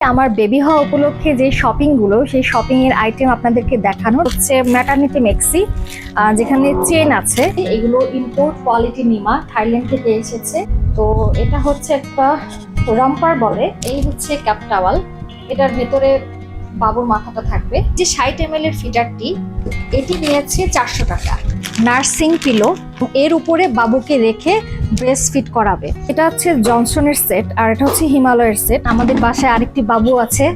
আমার বেবি হওয়া উপলক্ষে যে শপিংগুলো সেই শপিং এর আইটেম আপনাদেরকে দেখানো হচ্ছে ম্যাটার্নিটি মেক্সি যেখানে চেন আছে। এগুলো ইম্পোর্ট কোয়ালিটি নিমা থাইল্যান্ড থেকে এসেছে। তো এটা হচ্ছে একটা রাম্পার বলে, এই হচ্ছে ক্যাপ টাওয়াল এটার ভেতরে বাবুর মাথাটা থাকবে। যে ষাট এম এর ফিটারটি এটি নিয়েছে চারশো টাকা। নার্সিং পিলো, এর উপরে বাবুকে রেখে ব্রেস্ট ফিট করাবে। এটা হচ্ছে জনসনের সেট আর এটা হচ্ছে হিমালয়ের সেট আমাদের বাসায় আরেকটি বাবু আছে,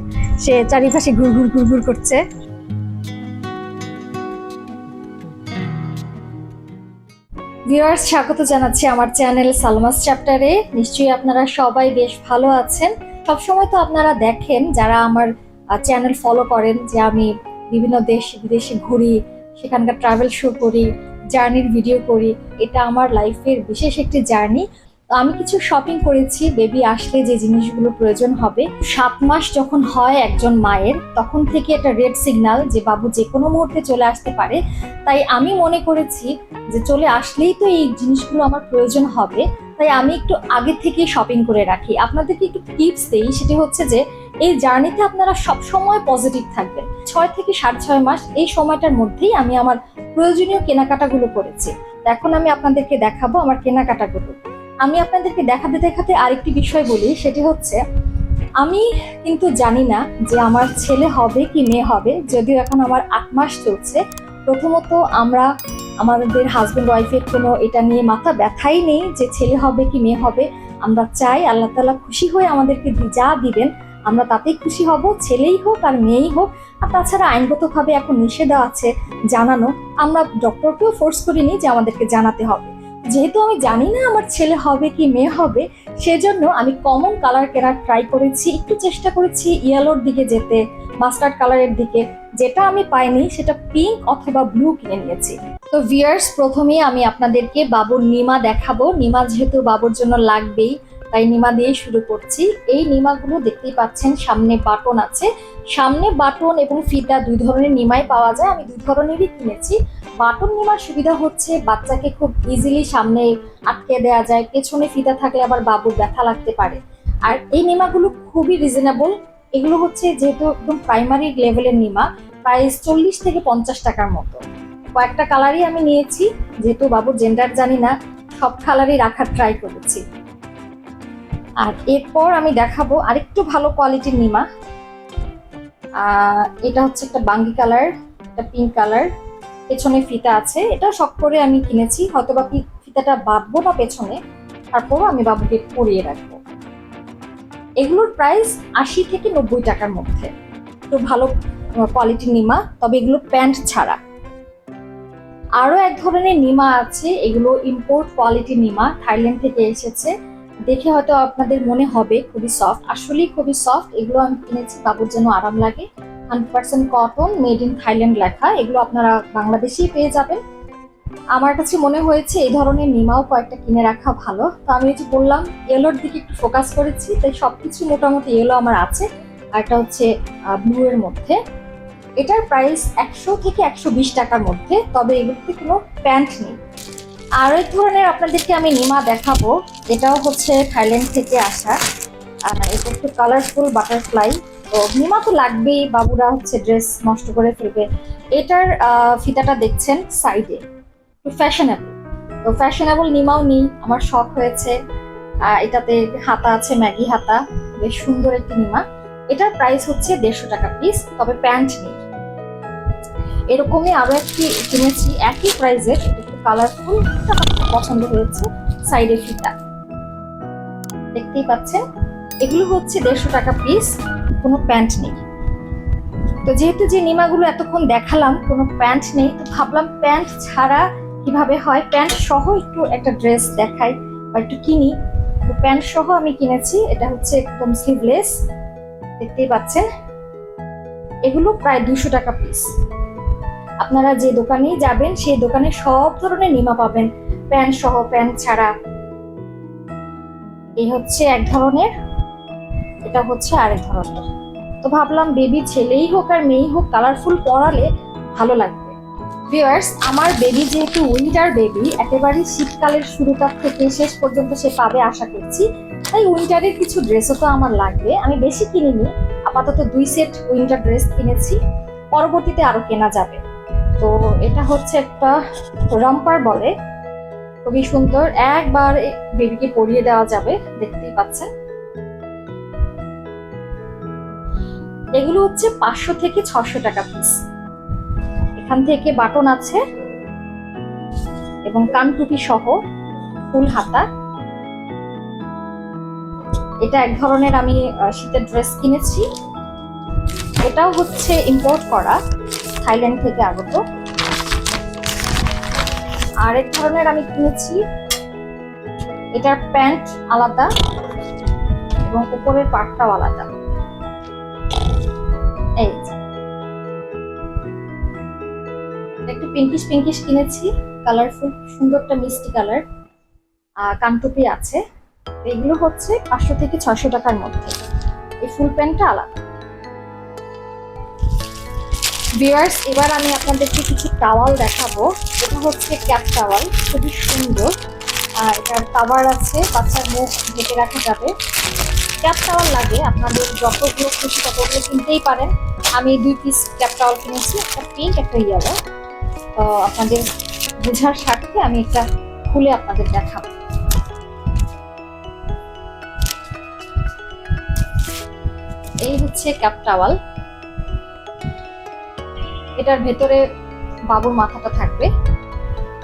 সে চারিপাশে ঘুর ঘুর ঘুর ঘুর করছে। ভিউয়ার্স, স্বাগত জানাচ্ছি আমার চ্যানেল সালমাস চ্যাপ্টারে। নিশ্চয়ই আপনারা সবাই বেশ ভালো আছেন। সবসময় তো আপনারা দেখেন, যারা আমার চ্যানেল ফলো করেন যে আমি বিভিন্ন দেশ, বিদেশে ঘুরি, সেখানকার ট্রাভেল শো করি জার্নির ভিডিও করি। এটা আমার লাইফের বিশেষ একটি জার্নি আমি কিছু শপিং করেছি বেবি আসলে যে জিনিসগুলো প্রয়োজন হবে। সাত মাস যখন হয় একজন মায়ের, তখন থেকে একটা রেড সিগন্যাল যে বাবু যে কোনো মুহূর্তে চলে আসতে পারে। তাই আমি মনে করেছি যে চলে আসলেই তো এই জিনিসগুলো আমার প্রয়োজন হবে। তাই আমি একটু আগে থেকেই শপিং করে রাখি। আপনাদেরকে একটু টিপস দেই? সেটি হচ্ছে যে, এই জার্নিতে আপনারা সব সময় পজিটিভ থাকবেন। ছয় থেকে সাড়ে ছয় মাস এই সময়টার মধ্যেই আমি আমার প্রয়োজনীয় কেনাকাটাগুলো করেছি। এখন আমি আপনাদেরকে দেখাবো আমার কেনাকাটাগুলো। আমি আপনাদেরকে দেখাতে দেখাতে আরেকটি বিষয় বলি, সেটি হচ্ছে, আমি কিন্তু জানি না যে আমার ছেলে হবে কি মেয়ে হবে, যদিও এখন আমার আট মাস চলছে। প্রথমত আমরা, আমাদের হাজব্যান্ড ওয়াইফের কোনো এটা নিয়ে মাথা ব্যথাই নেই যে ছেলে হবে কি মেয়ে হবে। আমরা চাই আল্লাহ তালা খুশি হয়ে আমাদেরকে যা দিবেন, আমরা তাতেই খুশি হব, ছেলেই হোক আর মেয়েই হোক। আর তাছাড়া আইনগতভাবে এখন নিষেধা আছে জানানো। আমরা ডক্টরকেও ফোর্স করিনি যে আমাদেরকে জানাতে হবে। যেহেতু আমি জানি না আমার ছেলে হবে কি মেয়ে হবে, সেজন্য আমি কমন কালার কেনার ট্রাই করেছি, একটু চেষ্টা করেছি ইয়েলোর দিকে যেতে মাস্টার্ড কালারের দিকে। যেটা আমি পাইনি, সেটা পিঙ্ক অথবা ব্লু কিনে নিয়েছি। তো ভিয়ার্স প্রথমেই আমি আপনাদেরকে বাবুর নিমা দেখাবো। নিমা যেহেতু বাবুর জন্য লাগবেই তাই নিমা দিয়ে শুরু করছি। এই নিমাগুলো দেখতেই পাচ্ছেন, সামনে বাটন আছে। সামনে বাটন এবং ফিতা দুই ধরনের নিমাই পাওয়া যায়। আমি দুই ধরনেরই কিনেছি। বাটন নিমার সুবিধা হচ্ছে বাচ্চাকে খুব ইজিলি সামনে আটকে দেওয়া যায়। পেছনে ফিতা থাকলে আবার বাবুর ব্যথা লাগতে পারে। আর এই নিমাগুলো খুবই রিজনেবল এগুলো হচ্ছে যেহেতু একদম প্রাইমারি লেভেলের নিমা প্রাইস চল্লিশ থেকে পঞ্চাশ টাকার মতো। কয়েকটা কালারই আমি নিয়েছি, যেহেতু বাবুর জেন্ডার জানি না, সব কালারই রাখার ট্রাই করেছি। আর এরপর আমি দেখাবো আরেকটু ভালো কোয়ালিটির নিমা। এটা হচ্ছে একটা বাঙ্গি কালার, একটা পিঙ্ক কালার। পেছনে ফিতা আছে। এটা শখ করে আমি কিনেছি। হয়তো বা ফিতাটা বাঁধবো না পেছনে। তারপরও আমি বাবুকে পরিয়ে রাখব। এগুলোর প্রাইস আশি থেকে নব্বই টাকার মধ্যে। একটু ভালো কোয়ালিটির নিমা, তবে এগুলো প্যান্ট ছাড়া। আরও এক ধরনের নিমা আছে। এগুলো ইম্পোর্ট কোয়ালিটি নিমা, থাইল্যান্ড থেকে এসেছে। দেখে হয়তো আপনাদের মনে হবে খুবই সফট আসলেই খুবই সফট এগুলো আমি কিনেছি বাবুর জন্য আরাম লাগে। Hundred percent cotton made in Thailand লেখা। এগুলো আপনারা বাংলাদেশেই পেয়ে যাবেন। আমার কাছে মনে হয়েছে এই ধরনের নিমাও কয়েকটা কিনে রাখা ভালো। তো আমি যে বললাম ইয়েলোর দিকে একটু ফোকাস করেছি, তাই সবকিছু মোটামুটি ইয়েলো আমার আছে। আর একটা হচ্ছে ব্লু এর মধ্যে। এটার প্রাইস একশো থেকে একশো বিশ টাকার মধ্যে, তবে এগুলোতে কোনো প্যান্ট নেই। আর এক ধরনের আপনাদেরকে আমি নিমা দেখাবো এটাও হচ্ছে থাইল্যান্ড থেকে আসা। এটা একটু কালারফুল বাটারফ্লাই তো নিমা তো লাগবেই, বাবুরা হচ্ছে ড্রেস নষ্ট করে ফেলবে। এটার ফিতাটা দেখছেন সাইডে ফ্যাশনেবল তো ফ্যাশনেবল নিমাও নিই, আমার শখ হয়েছে। এটাতে হাতা আছে, ম্যাগি হাতা। বেশ সুন্দর একটি নিমা। এটার প্রাইস হচ্ছে দেড়শো টাকা পিস তবে প্যান্ট নেই। এরকমই আরও একটি কিনেছি, একই প্রাইসের কালারফুল পছন্দ হয়েছে সাইডে ফিতা। দেখতেই পাচ্ছেন, এগুলো হচ্ছে দেড়শো টাকা পিস কোনো প্যান্ট নেই। তো যেহেতু যে নিমাগুলো এতক্ষণ দেখালাম, কোনো প্যান্ট নেই, তো ভাবলাম প্যান্ট ছাড়া কীভাবে হয়? প্যান্ট সহ একটু একটা ড্রেস দেখাই বা একটু কিনি। তো প্যান্ট সহ আমি কিনেছি, এটা হচ্ছে একদম স্লিভলেস দেখতেই পাচ্ছেন। এগুলো প্রায় দুশো টাকা পিস আপনারা যে দোকানে যাবেন, সেই দোকানে সব ধরনের নিমা পাবেন। প্যান্ট সহ প্যান্ট ছাড়া। এই হচ্ছে এক ধরনের, এটা হচ্ছে আরেক ধরনের। তো ভাবলাম বেবি ছেলেই হোক আর মেয়েই হোক, কালারফুল পরালে ভালো লাগবে। ভিউয়ার্স, আমার বেবি যেহেতু উইন্টার বেবি, একেবারেই শীতকালের শুরুটার থেকে শেষ পর্যন্ত সে পাবে আশা করছি। তাই উইন্টারের কিছু ড্রেসও তো আমার লাগবে। আমি বেশি কিনিনি, আপাতত দুই সেট উইন্টার ড্রেস কিনেছি। পরবর্তীতে আরও কেনা যাবে। তো এটা হচ্ছে একটা রাম্পার বলে। খুবই সুন্দর। একবার বেবিকে পরিয়ে দেওয়া যাবে, দেখতেই পাচ্ছেন। এগুলো হচ্ছে পাঁচশো থেকে ছশো টাকা পিস এখান থেকে বাটন আছে এবং কানটুপি সহ ফুল হাতা। এটা এক ধরনের আমি শীতের ড্রেস কিনেছি। এটাও হচ্ছে ইম্পোর্ট করা। থাইল্যান্ড থেকে আগত। আরেক ধরনের আমি কিনেছি। এটার প্যান্ট আলাদা এবং উপরের পাটটাও আলাদা। এই একটু পিঙ্কিশ পিঙ্কিশ কিনেছি। কালারফুল সুন্দর একটা মিষ্টি কালার কানটুপি আছে। এগুলো হচ্ছে পাঁচশো থেকে ছয়শো টাকার মধ্যে। এই ফুল প্যান্টটা আলাদা। ভিউয়ার্স এবার আমি আপনাদেরকে কিছু টাওয়াল দেখাবো। এটা হচ্ছে ক্যাপ টাওয়াল, খুবই সুন্দর। আর এটার কাভার আছে, বাচ্চার মুখ ঢেকে রাখা যাবে। ক্যাপ টাওয়াল লাগে, আপনাদের যতগুলো খুশি ততগুলো কিনতেই পারেন। আমি দুই পিস ক্যাপ টাওয়াল কিনেছি, একটা পিঙ্ক একটা ইয়েলো তো আপনাদের বোঝার স্বার্থে আমি এটা খুলে আপনাদের দেখাবো। এই হচ্ছে ক্যাপ টাওয়াল। এটার ভেতরে বাবুর মাথাটা থাকবে।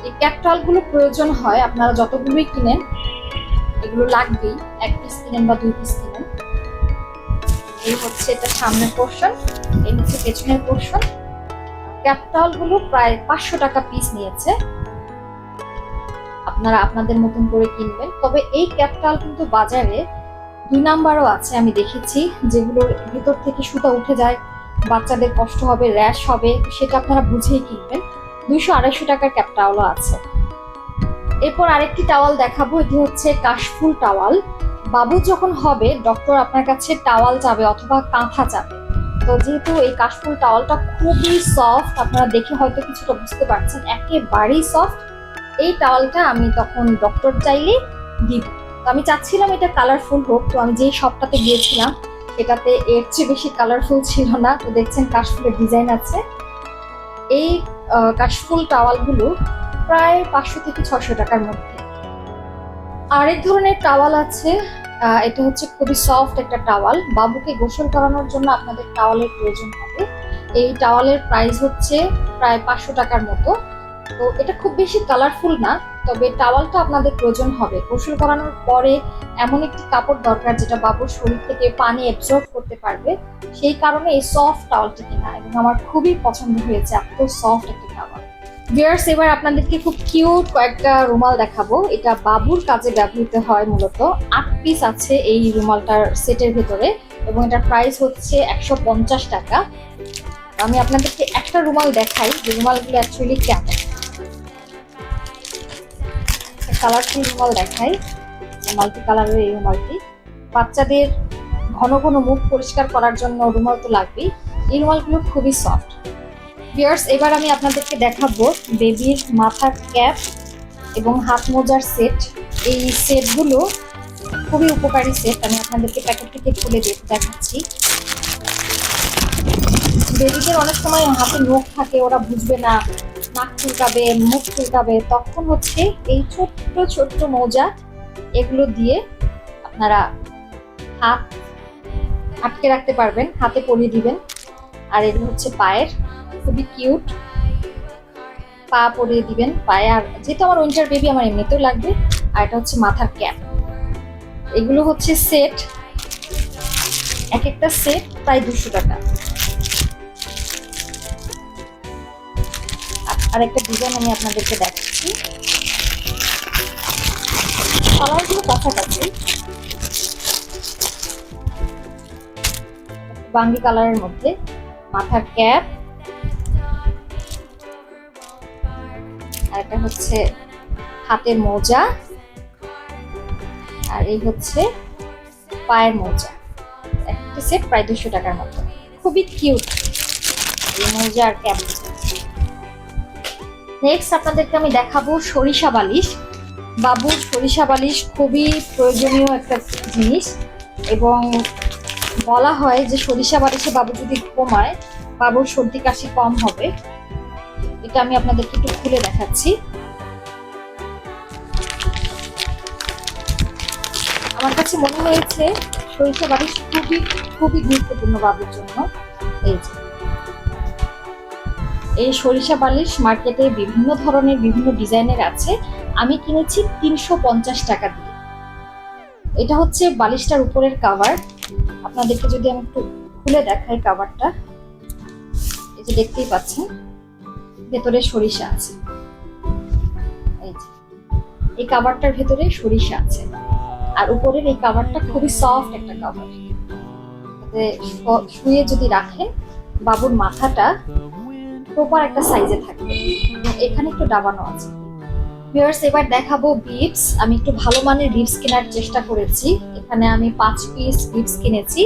এই ক্যাপটালগুলো প্রয়োজন হয়, আপনারা যতগুলোই কিনেন, এগুলো লাগবেই, এক পিস কিনেন বা দুই পিস কিনেন। এই হচ্ছে এটা সামনের পোর্শন এই হচ্ছে পেছনের পোর্শন ক্যাপটালগুলো প্রায় পাঁচশো টাকা পিস নিয়েছে। আপনারা আপনাদের মতন করে কিনবেন। তবে এই ক্যাপটাল কিন্তু বাজারে দুই নাম্বারও আছে, আমি দেখেছি, যেগুলোর ভেতর থেকে সুতা উঠে যায় বাচ্চাদের কষ্ট হবে র্যাশ হবে, সেটা আপনারা বুঝেই কিনবেন। দুইশো আড়াইশো টাকার ক্যাপ টাওয়ালও আছে। এরপর আরেকটি টাওয়াল দেখাবো, এটি হচ্ছে কাশফুল টাওয়াল বাবু যখন হবে ডক্টর আপনার কাছে টাওয়াল চাবে অথবা কাঁথা চাবে। তো যেহেতু এই কাশফুল টাওয়ালটা খুবই সফট আপনারা দেখে হয়তো কিছুটা বুঝতে পারছেন, একেবারেই সফট এই টাওয়ালটা আমি তখন ডক্টর চাইলে দিব। তো আমি চাচ্ছিলাম এটা কালারফুল হোক, তো আমি যেই শপটাতে গিয়েছিলাম এটাতে এর চেয়ে বেশি কালারফুল ছিল না। তো দেখছেন কাশফুলের ডিজাইন আছে। এই কাশফুল টাওয়ালগুলো প্রায় পাঁচশো থেকে ছশো টাকার মধ্যে। আরেক ধরনের টাওয়াল আছে এটা হচ্ছে খুবই সফট একটা টাওয়াল। বাবুকে গোসল করানোর জন্য আপনাদের টাওয়ালের প্রয়োজন হবে। এই টাওয়ালের প্রাইস হচ্ছে প্রায় পাঁচশো টাকার মতো। তো এটা খুব বেশি কালারফুল না তবে টাওয়ালটা আপনাদের প্রয়োজন হবে। গোসল করানোর পরে এমন একটি কাপড় দরকার যেটা বাবুর শরীর থেকে পানি অ্যাবজর্ব করতে পারবে। সেই কারণে এই সফট টাওয়ালটি কেনা এবং আমার খুবই পছন্দ হয়েছে এত সফট একটি টাওয়াল। ভিউয়ার্স এবার আপনাদেরকে খুব কিউট কয়েকটা রুমাল দেখাবো। এটা বাবুর কাজে ব্যবহৃত হয় মূলত। আট পিস আছে এই রুমালটার সেটের ভেতরে এবং এটার প্রাইস হচ্ছে একশো পঞ্চাশ টাকা। আমি আপনাদেরকে একটা রুমাল দেখাই যে রুমালগুলো অ্যাকচুয়ালি কেমন। কালারফুল রুমাল দেখাই। মাল্টি কালারের এই রুমালটি। বাচ্চাদের ঘন ঘন মুখ পরিষ্কার করার জন্য রুমাল তো লাগবেই। এই রুমালগুলো খুবই সফট বিয়ার্স এবার আমি আপনাদেরকে দেখাবো বেবির মাথার ক্যাপ এবং হাত মোজার সেট এই সেটগুলো খুবই উপকারী সেট আমি আপনাদেরকে প্যাকেট থেকে খুলে দেখাচ্ছি। বেবিদের অনেক সময় হাতে নখ থাকে, ওরা বুঝবে না নাক চুলকাবে, মুখ চুলকাবে, তখন হচ্ছে এই ছোট্ট ছোট্ট মোজা এগুলো দিয়ে আপনারা হাত আটকে রাখতে পারবেন, হাতে পরিয়ে দিবেন। আর এগুলো হচ্ছে পায়ের, খুবই কিউট। পা পরিয়ে দিবেন, পায়ে। আর যেহেতু আমার উইন্টার বেবি, আমার এমনিতেও লাগবে। আর এটা হচ্ছে মাথার ক্যাপ। এগুলো হচ্ছে সেট। এক একটা সেট প্রায় দুশো টাকা। আর- একটা ডিজাইন আমি আপনাদেরকে দেখাচ্ছি। কালারগুলো কাছাকাছি বাঙ্গি কালারের মধ্যে মাথার ক্যাপ আর এটা হচ্ছে হাতের মোজা, আর এই হচ্ছে পায়ের মোজা। একটা সেট প্রায় দুশো টাকার মতো। খুবই কিউট এই মোজা আর ক্যাপ নেক্সট আপনাদেরকে আমি দেখাবো সরিষা বালিশ। বাবুর সরিষা বালিশ খুবই প্রয়োজনীয় একটা জিনিস এবং বলা হয় যে সরিষা বালিশে বাবু যদি ঘুমায়, বাবুর সর্দি কাশি কম হবে। এটা আমি আপনাদেরকে একটু খুলে দেখাচ্ছি। আমার কাছে মনে হয়েছে সরিষা বালিশ খুবই খুবই গুরুত্বপূর্ণ বাবুর জন্য। এই যে। এই সরিষা বালিশ মার্কেটে বিভিন্ন ধরনের, বিভিন্ন ডিজাইনের আছে। আমি কিনেছি তিনশো পঞ্চাশ টাকা দিয়ে। এটা হচ্ছে বালিশটার উপরের কাভার আপনাদেরকে যদি আমি একটু খুলে দেখাই কাভারটা এই যে দেখতেই পাচ্ছেন, ভেতরে সরিষা আছে। এই যে, এই কাভারটার ভেতরে সরিষা আছে। আর উপরের এই কাভারটা খুবই সফট একটা কাভার শুয়ে যদি রাখেন, বাবুর মাথাটা প্রপার একটা সাইজে থাকবে। এখানে একটু ডাবানো আছে। ভিউয়ার্স এবার দেখাবো বিপস আমি একটু ভালো মানের বিপস কেনার চেষ্টা করেছি। এখানে আমি পাঁচ পিস বিপস কিনেছি।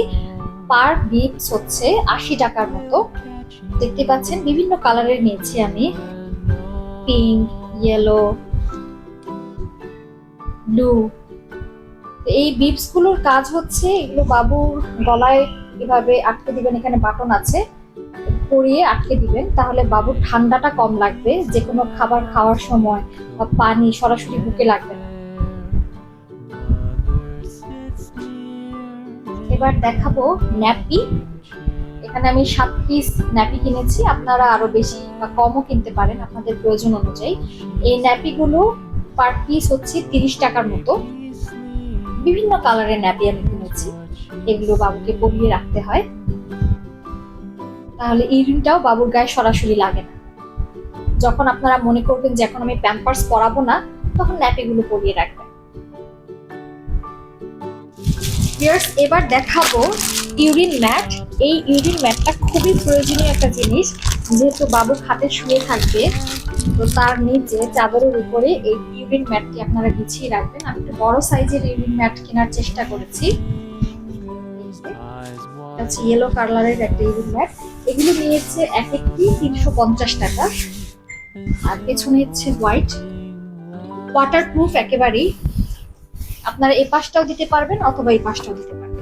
পার বিপস হচ্ছে আশি টাকার মতো। দেখতে পাচ্ছেন, বিভিন্ন কালারের নিয়েছি আমি। পিঙ্ক ইয়েলো ব্লু এই বিপসগুলোর কাজ হচ্ছে, এগুলো বাবুর গলায় এভাবে আটকে দিবেন, এখানে বাটন আছে। পরিয়ে আটকে দিবেন, তাহলে বাবুর ঠান্ডাটা কম লাগবে যে কোনো খাবার খাওয়ার সময় বা পানি সরাসরি বুকে লাগবে না। এবার দেখাবো ন্যাপি। এখানে আমি সাত পিস ন্যাপি কিনেছি, আপনারা আরও বেশি বা কমও কিনতে পারেন আপনাদের প্রয়োজন অনুযায়ী। এই ন্যাপিগুলো পার পিস হচ্ছে তিরিশ টাকার মতো। বিভিন্ন কালারের ন্যাপি আমি কিনেছি, এগুলো বাবুকে পরিয়ে রাখতে হয়। তাহলে ইউরিনটাও বাবুর গায়ে সরাসরি লাগে না। যখন আপনারা মনে করবেন যে এখন আমি প্যাম্পার্স পরাবো না তখন ন্যাপিগুলো পরিয়ে রাখবেন। এবার দেখাবো ইউরিন ম্যাট এই ইউরিন ম্যাটটা খুবই প্রয়োজনীয় একটা জিনিস যেহেতু বাবু খাটে শুয়ে থাকবে তো তার নিচে চাদরের উপরে এই ইউরিন ম্যাটটি আপনারা বিছিয়ে রাখবেন। আমি একটু বড় সাইজের ইউরিন ম্যাট কেনার চেষ্টা করেছি। ইয়েলো কালারের একটা ইউরিন ম্যাট এগুলো নিয়েছে এক একটি তিনশো পঞ্চাশ টাকা। আর পেছনে হচ্ছে হোয়াইট ওয়াটার প্রুফ একেবারেই। আপনারা এই পাশটাও দিতে পারবেন অথবা এই পাশটাও দিতে পারবেন।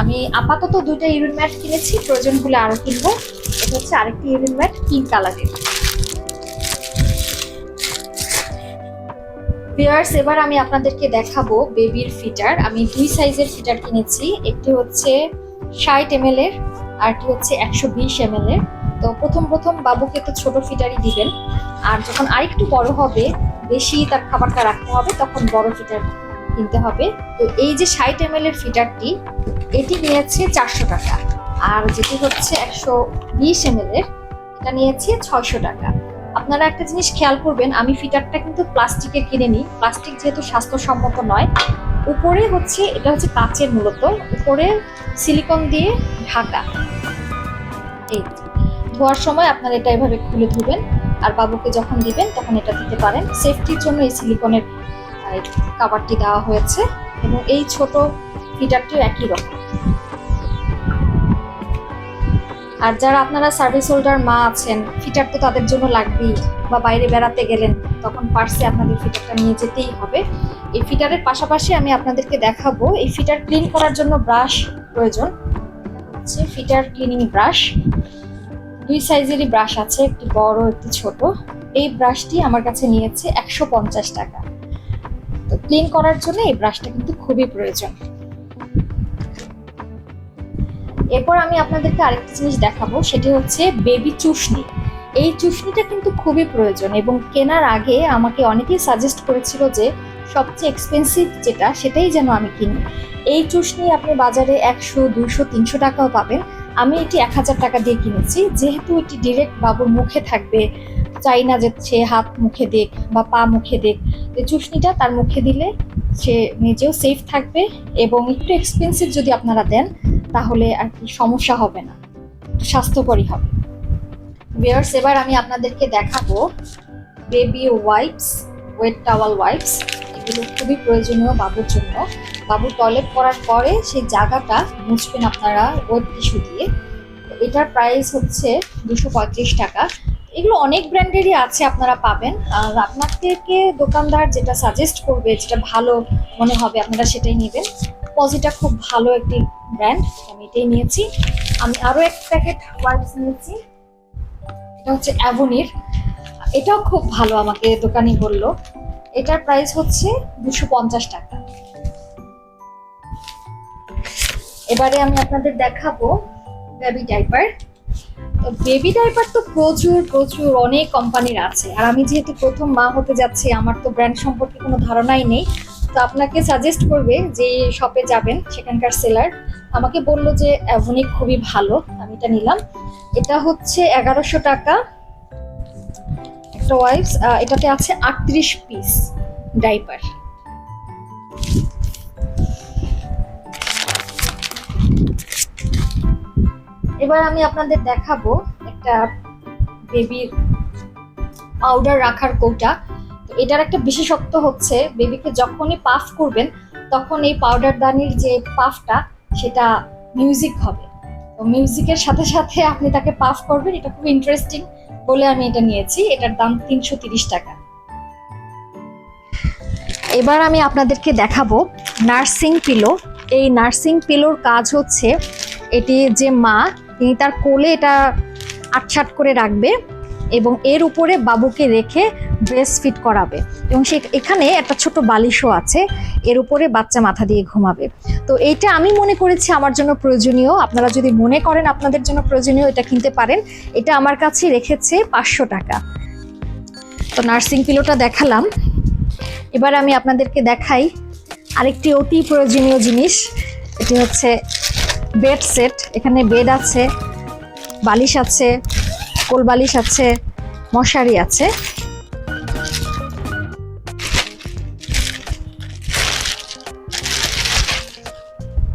আমি আপাতত দুইটা ইউরিন ম্যাট কিনেছি প্রয়োজন হলে আরও কিনবো। এটা হচ্ছে আরেকটি ইউরিন ম্যাট পিঙ্ক কালারের ভিউয়ার্স এবার আমি আপনাদেরকে দেখাবো বেবির ফিটার আমি দুই সাইজের ফিটার কিনেছি। একটি হচ্ছে ষাট এম এর, আরটি হচ্ছে একশো বিশ এম এর। তো প্রথম প্রথম বাবুকে তো ছোট ফিটারই দিবেন। আর যখন আরেকটু বড় হবে, বেশি তার খাবারটা রাখতে হবে, তখন বড় ফিটার কিনতে হবে। তো এই যে ষাট এম এর ফিটারটি, এটি নিয়েছে চারশো টাকা। আর যেটি হচ্ছে একশো বিশ এম এর, এটা নিয়েছে ছয়শো টাকা। আপনারা একটা জিনিস খেয়াল করবেন, আমি ফিটারটা কিন্তু প্লাস্টিকের কিনে নিই প্লাস্টিক যেহেতু স্বাস্থ্যসম্মত নয় উপরে হচ্ছে, এটা হচ্ছে কাচের মূলত, উপরে সিলিকন দিয়ে ঢাকা। এই ধোয়ার সময় আপনারা এটা এভাবে খুলে ধুবেন, আর বাবুকে যখন দিবেন, তখন এটা দিতে পারেন। সেফটির জন্য এই সিলিকনের কাভারটি দেওয়া হয়েছে, এবং এই ছোট ফিটারটিও একই রকম। আর যারা আপনারা সার্ভিস হোল্ডার মা আছেন ফিটার তো তাদের জন্য লাগবেই, বা বাইরে বেড়াতে গেলেন, তখন পার্সে আপনাদের ফিটারটা নিয়ে যেতেই হবে। এই ফিটারের পাশাপাশি আমি আপনাদেরকে দেখাবো এই ফিটার ক্লিন করার জন্য ব্রাশ প্রয়োজন। হচ্ছে ফিটার ক্লিনিং ব্রাশ। দুই সাইজেরই ব্রাশ আছে, একটি বড়, একটি ছোট। এই ব্রাশটি আমার কাছে নিয়েছে একশো পঞ্চাশ টাকা। তো ক্লিন করার জন্য এই ব্রাশটা কিন্তু খুবই প্রয়োজন। এরপর আমি আপনাদেরকে আরেকটা জিনিস দেখাবো, সেটি হচ্ছে বেবি চুষনি। এই চুষনিটা কিন্তু খুবই প্রয়োজন এবং কেনার আগে আমাকে অনেকেই সাজেস্ট করেছিল যে সবচেয়ে এক্সপেন্সিভ যেটা, সেটাই যেন আমি কিনি। এই চুষনি আপনি বাজারে একশো দুশো তিনশো টাকাও পাবেন। আমি এটি এক হাজার টাকা দিয়ে কিনেছি। যেহেতু এটি ডিরেক্ট বাবুর মুখে থাকবে, চাই না যে সে হাত মুখে দেখ বা পা মুখে দেখ। চুষনিটা তার মুখে দিলে সে নিজেও সেফ থাকবে এবং একটু এক্সপেন্সিভ যদি আপনারা দেন, তাহলে আর কি সমস্যা হবে না। স্বাস্থ্যকরই হবে। ভিউয়ার্স এবার আমি আপনাদেরকে দেখাবো baby wipes wet towel wipes এগুলো খুবই প্রয়োজনীয় বাবুর জন্য। বাবু টয়লেট করার পরে সেই জায়গাটা মুছবেন আপনারা ওয়েট টিস্যু দিয়ে। এটার প্রাইস হচ্ছে দুশো টাকা। এগুলো অনেক ব্র্যান্ডেরই আছে আপনারা পাবেন। আর আপনাদেরকে দোকানদার যেটা সাজেস্ট করবে, যেটা ভালো মনে হবে, আপনারা সেটাই নেবেন। পজিটা খুব ভালো একটি ব্র্যান্ড আমি এটাই নিয়েছি। আমি আরও এক প্যাকেট ওয়াইপস নিয়েছি। এটা হচ্ছে অ্যাভনির এটাও খুব ভালো আমাকে দোকানি বলল। এটার প্রাইস হচ্ছে দুশো পঞ্চাশ টাকা। এবারে আমি আপনাদের দেখাবো বেবি ডাইপার তো বেবি ডাইপার তো প্রচুর প্রচুর অনেক কোম্পানির আছে। আর আমি যেহেতু প্রথম মা হতে যাচ্ছি, আমার তো ব্র্যান্ড সম্পর্কে কোনো ধারণাই নেই। তো আপনাকে সাজেস্ট করবে যে শপে যাবেন, সেখানকার সেলার আমাকে বলল যে, অ্যাভনিক খুবই ভালো। আমি এটা নিলাম। এটা হচ্ছে এগারোশো টাকা। একটা ওয়াইফস এটাতে আছে আটত্রিশ পিস ডাইপার এবার আমি আপনাদের দেখাবো একটা বেবির পাউডার রাখার কৌটা। তো এটার একটা বিশেষত্ব হচ্ছে বেবিকে যখনই পাফ করবেন, তখন এই পাউডার দানির যে পাফটা সেটা মিউজিক হবে। তো মিউজিকের সাথে সাথে আপনি তাকে পাফ করবেন, এটা খুব ইন্টারেস্টিং বলে আমি এটা নিয়েছি, এটার দাম তিনশো টাকা। এবার আমি আপনাদেরকে দেখাবো নার্সিং পিলো। এই নার্সিং পিলোর কাজ হচ্ছে, এটি যে মা, তিনি তার কোলে এটা আটসাট করে রাখবে। এবং এর উপরে বাবুকে রেখে ব্রেস ফিট করাবে। এবং সে এখানে একটা ছোট বালিশও আছে, এর উপরে বাচ্চা মাথা দিয়ে ঘুমাবে। তো এইটা আমি মনে করেছি আমার জন্য প্রয়োজনীয়। আপনারা যদি মনে করেন আপনাদের জন্য প্রয়োজনীয়, এটা কিনতে পারেন। এটা আমার কাছে রেখেছে পাঁচশো টাকা। তো নার্সিং পিলোটা দেখালাম। এবার আমি আপনাদেরকে দেখাই আরেকটি অতি প্রয়োজনীয় জিনিস। এটি হচ্ছে বেড সেট এখানে বেড আছে, বালিশ আছে কোল বালিশ আছে, মশারি আছে।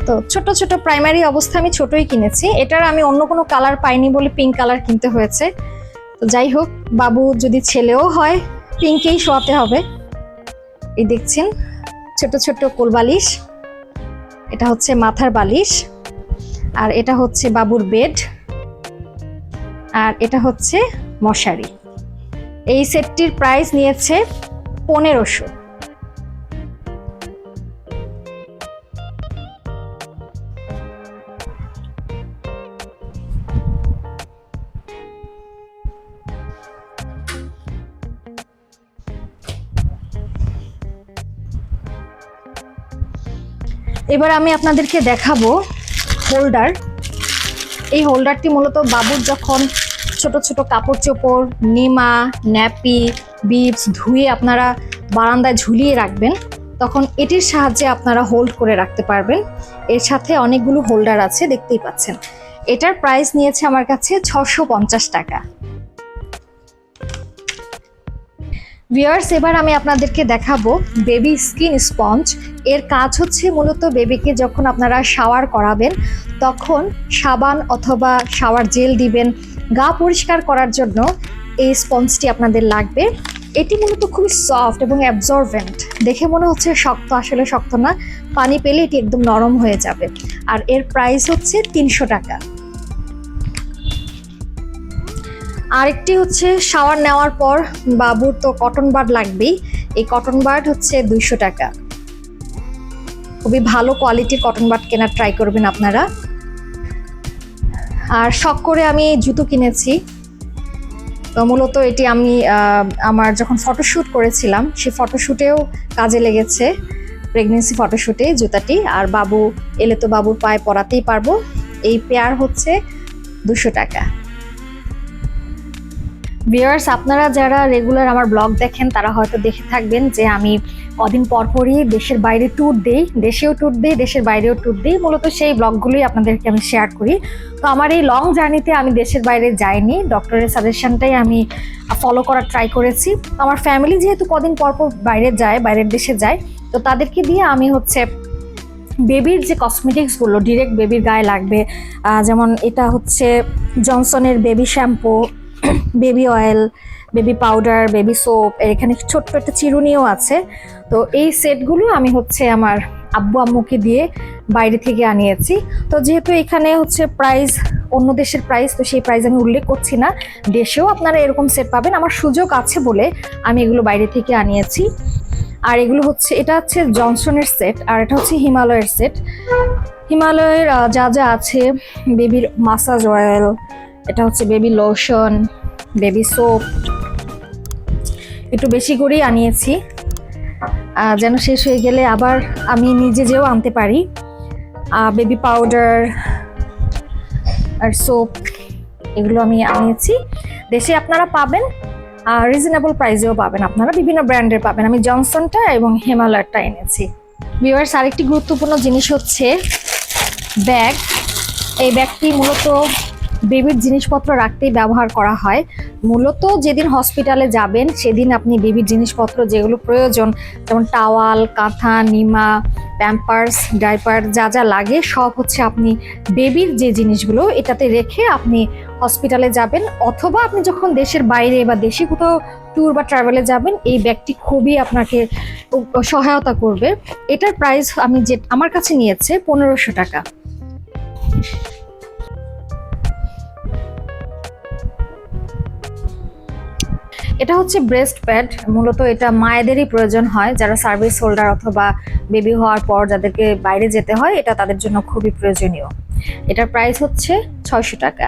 তো ছোট ছোট প্রাইমারি অবস্থা আমি ছোটই কিনেছি। এটার আমি অন্য কোনো কালার পাইনি বলে পিঙ্ক কালার কিনতে হয়েছে। তো যাই হোক, বাবু যদি ছেলেও হয় পিঙ্কেই শোয়াতে হবে। এই দেখছেন, ছোট ছোট কোল বালিশ। এটা হচ্ছে মাথার বালিশ। আর এটা হচ্ছে বাবুর বেড আর এটা হচ্ছে মশারি। এই সেটটির প্রাইস নিয়েছে পনেরোশো। এবার আমি আপনাদেরকে দেখাবো হোল্ডার এই হোল্ডারটি মূলত বাবুর যখন ছোট ছোট কাপড় চোপড় নিমা, ন্যাপি, বিপস ধুয়ে আপনারা বারান্দায় ঝুলিয়ে রাখবেন, তখন এটির সাহায্যে আপনারা হোল্ড করে রাখতে পারবেন। এর সাথে অনেকগুলো হোল্ডার আছে, দেখতেই পাচ্ছেন। এটার প্রাইস নিয়েছে আমার কাছে ছশো টাকা। ভিউয়ার্স এবার আমি আপনাদেরকে দেখাবো বেবি স্কিন স্পঞ্জ এর কাজ হচ্ছে মূলত বেবিকে যখন আপনারা শাওয়ার করাবেন, তখন সাবান অথবা শাওয়ার জেল দিবেন। গা পরিষ্কার করার জন্য এই স্পঞ্জটি আপনাদের লাগবে। এটি মূলত খুবই সফট এবং অ্যাবজর্ভেন্ট দেখে মনে হচ্ছে শক্ত, আসলে শক্ত না। পানি পেলে এটি একদম নরম হয়ে যাবে। আর এর প্রাইস হচ্ছে তিনশো টাকা। আরেকটি হচ্ছে শাওয়ার নেওয়ার পর বাবুর তো কটন বার্ড লাগবেই। এই কটন বার্ড হচ্ছে দুইশো টাকা। খুবই ভালো কোয়ালিটির কটন বাড কেনার ট্রাই করবেন আপনারা। আর শখ করে আমি জুতো কিনেছি। তো মূলত এটি আমি আমার যখন ফটোশ্যুট করেছিলাম সেই ফটোশ্যুটেও কাজে লেগেছে। প্রেগনেন্সি ফটোশ্যুটে জুতাটি। আর বাবু, এলে তো বাবুর পায়ে পরাতেই পারব। এই পেয়ার হচ্ছে দুশো টাকা। ভিউয়ার্স আপনারা যারা রেগুলার আমার ব্লগ দেখেন, তারা হয়তো দেখে থাকবেন যে আমি কদিন পরপরই দেশের বাইরে ট্যুর দেই, দেশেও ট্যুর দেই, দেশের বাইরেও ট্যুর দিই। মূলত সেই ব্লগগুলোই আপনাদেরকে আমি শেয়ার করি। তো আমার এই লং জার্নিতে আমি দেশের বাইরে যাইনি। ডক্টরের সাজেশনটাই আমি ফলো করার ট্রাই করেছি। আমার ফ্যামিলি যেহেতু কদিন পরপর বাইরে যায়, বাইরের দেশে যায়, তো তাদেরকে দিয়ে আমি হচ্ছে বেবির যে কসমেটিক্সগুলো ডিরেক্ট বেবির গায়ে লাগবে যেমন এটা হচ্ছে জনসনের baby shampoo baby oil baby powder baby soap এখানে ছোট্ট একটা চিরুনিও আছে। তো এই সেটগুলো আমি হচ্ছে আমার আব্বু আম্মুকে দিয়ে বাইরে থেকে আনিয়েছি। তো যেহেতু এখানে হচ্ছে প্রাইস অন্য দেশের প্রাইস তো সেই প্রাইস আমি উল্লেখ করছি না। দেশেও আপনারা এরকম সেট পাবেন। আমার সুযোগ আছে বলে আমি এগুলো বাইরে থেকে আনিয়েছি। আর এগুলো হচ্ছে, এটা হচ্ছে জনসনের সেট আর এটা হচ্ছে হিমালয়ের সেট হিমালয়ের যা যা আছে বেবির মাসাজ অয়েল এটা হচ্ছে বেবি লোশন বেবি সোপ একটু বেশি করেই আনিয়েছি। যেন শেষ হয়ে গেলে আবার আমি নিজে যেও আনতে পারি। বেবি পাউডার আর সোপ এগুলো আমি আনিয়েছি। দেশে আপনারা পাবেন আর রিজনেবল প্রাইসেও পাবেন আপনারা। বিভিন্ন ব্র্যান্ডের পাবেন। আমি জনসনটা এবং হিমালয়ারটা এনেছি। ভিউয়ার্স আরেকটি গুরুত্বপূর্ণ জিনিস হচ্ছে ব্যাগ। এই ব্যাগটি মূলত বেবির জিনিসপত্র রাখতেই ব্যবহার করা হয়। মূলত যেদিন হসপিটালে যাবেন, সেদিন আপনি বেবির জিনিসপত্র যেগুলো প্রয়োজন, যেমন টাওয়াল, কাঁথা, নিমা, প্যাম্পার্স, ডাইপার যা যা লাগে, সব হচ্ছে আপনি বেবির যে জিনিসগুলো এটাতে রেখে আপনি হসপিটালে যাবেন। অথবা আপনি যখন দেশের বাইরে বা দেশে কোথাও ট্যুর বা ট্রাভেলে যাবেন, এই ব্যাগটি খুবই আপনাকে সহায়তা করবে। এটার প্রাইস আমি যে, আমার কাছে নিয়েছে পনেরোশো টাকা। এটা হচ্ছে ব্রেস্ট প্যাড মূলত এটা মায়েদেরই প্রয়োজন হয়। যারা সার্ভিস হোল্ডার অথবা বেবি হওয়ার পর যাদেরকে বাইরে যেতে হয়, এটা তাদের জন্য খুবই প্রয়োজনীয়। এটার প্রাইস হচ্ছে ছয়শো টাকা।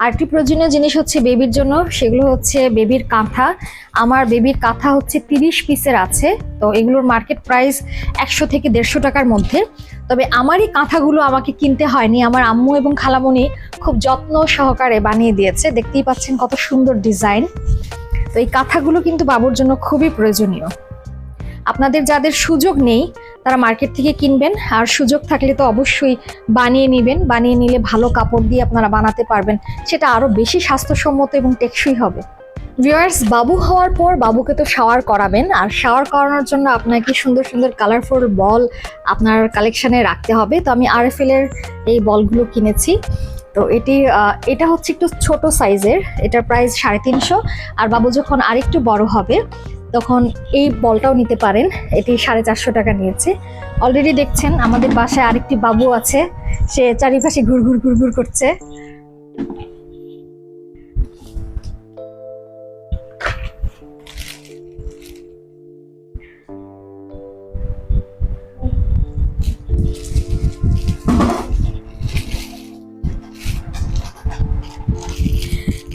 আরেকটি প্রয়োজনীয় জিনিস হচ্ছে বেবির জন্য, সেগুলো হচ্ছে বেবির কাঁথা। আমার বেবির কাঁথা হচ্ছে তিরিশ পিসের আছে, তো এগুলোর মার্কেট প্রাইস একশো থেকে দেড়শো টাকার মধ্যে। তবে আমারই কাঁথাগুলো আমাকে কিনতে হয়নি, আমার আম্মু এবং খালামণি খুব যত্ন সহকারে বানিয়ে দিয়েছে। দেখতেই পাচ্ছেন কত সুন্দর ডিজাইন। তো এই কাঁথাগুলো কিন্তু বাবুর জন্য খুবই প্রয়োজনীয়। আপনাদের যাদের সুযোগ নেই তারা মার্কেট থেকে কিনবেন, আর সুযোগ থাকলে তো অবশ্যই বানিয়ে নেবেন, বানিয়ে নিলে ভালো কাপড় দিয়ে আপনারা বানাতে পারবেন, সেটা আরও বেশি স্বাস্থ্যসম্মত এবং টেকসই হবে। ভিউয়ার্স বাবু হওয়ার পর বাবুকে তো শাওয়ার করাবেন, আর শাওয়ার করানোর জন্য আপনাকে সুন্দর সুন্দর কালারফুল বল আপনার কালেকশানে রাখতে হবে। তো আমি আরএফএল এর এই বলগুলো কিনেছি। তো এটি এটা হচ্ছে একটু ছোট সাইজের এটার প্রাইস সাড়ে তিনশো, আর বাবু যখন আরেকটু বড় হবে তখন এই বলটাও নিতে পারেন। এটি সাড়ে চারশো টাকা নিয়েছে। অলরেডি দেখছেন, আমাদের বাসায় আরেকটি বাবু আছে। সে চারিপাশে ঘুরঘুর ঘুরঘুর করছে।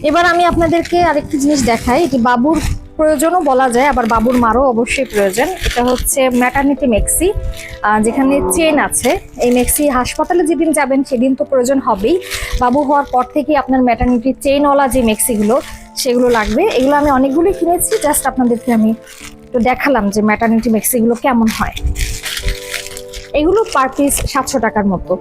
এবার আমি আপনাদেরকে আরেকটি জিনিস দেখাই। এটি বাবুর প্রয়োজনও বলা যায়, আবার বাবুর মারও অবশ্যই প্রয়োজন। এটা হচ্ছে ম্যাটার্নিটি মেক্সি যেখানে চেন আছে। এই মেক্সি হাসপাতালে যেদিন যাবেন, সেদিন তো প্রয়োজন হবেই। বাবু হওয়ার পর থেকে আপনার ম্যাটার্নিটি চেনওয়ালা যে মেক্সিগুলো সেগুলো লাগবে। এগুলো আমি অনেকগুলোই কিনেছি জাস্ট আপনাদেরকে আমি একটু দেখালাম যে ম্যাটার্নিটি মেক্সিগুলো কেমন হয়। এগুলো পার পিস সাতশো টাকার মতো।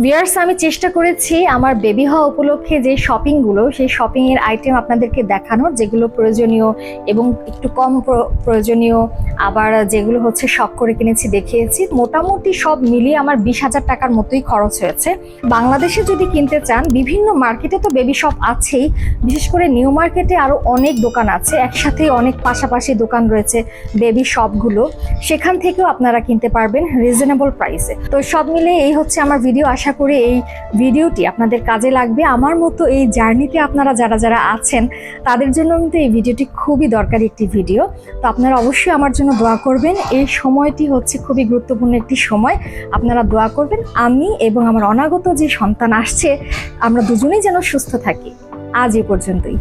ভিয়ার্স আমি চেষ্টা করেছি আমার বেবি হওয়া উপলক্ষে যে শপিংগুলো সেই শপিংয়ের আইটেম আপনাদেরকে দেখানোর যেগুলো প্রয়োজনীয় এবং একটু কম প্র- প্রয়োজনীয়, আবার যেগুলো হচ্ছে শখ করে কিনেছি, দেখিয়েছি, মোটামুটি সব মিলিয়ে আমার বিশ হাজার টাকার মতোই খরচ হয়েছে। বাংলাদেশে যদি কিনতে চান, বিভিন্ন মার্কেটে তো বেবি শপ আছেই, বিশেষ করে নিউ মার্কেটে আরও অনেক দোকান আছে একসাথে অনেক পাশাপাশি দোকান রয়েছে বেবি শপগুলো সেখান থেকেও আপনারা কিনতে পারবেন রিজনেবল প্রাইসে তো সব মিলে এই হচ্ছে আমার ভিডিও আশা করি এই ভিডিওটি আপনাদের কাজে লাগবে। আমার মতো এই জার্নিতে আপনারা যারা যারা আছেন, তাদের জন্য কিন্তু এই ভিডিওটি খুবই দরকারি একটি ভিডিও। তো আপনারা অবশ্যই আমার জন্য দোয়া করবেন। এই সময়টি হচ্ছে খুবই গুরুত্বপূর্ণ একটি সময়। আপনারা দোয়া করবেন। আমি এবং আমার অনাগত যে সন্তান আসছে, আমরা দুজনেই যেন সুস্থ থাকি। আজ এ পর্যন্তই।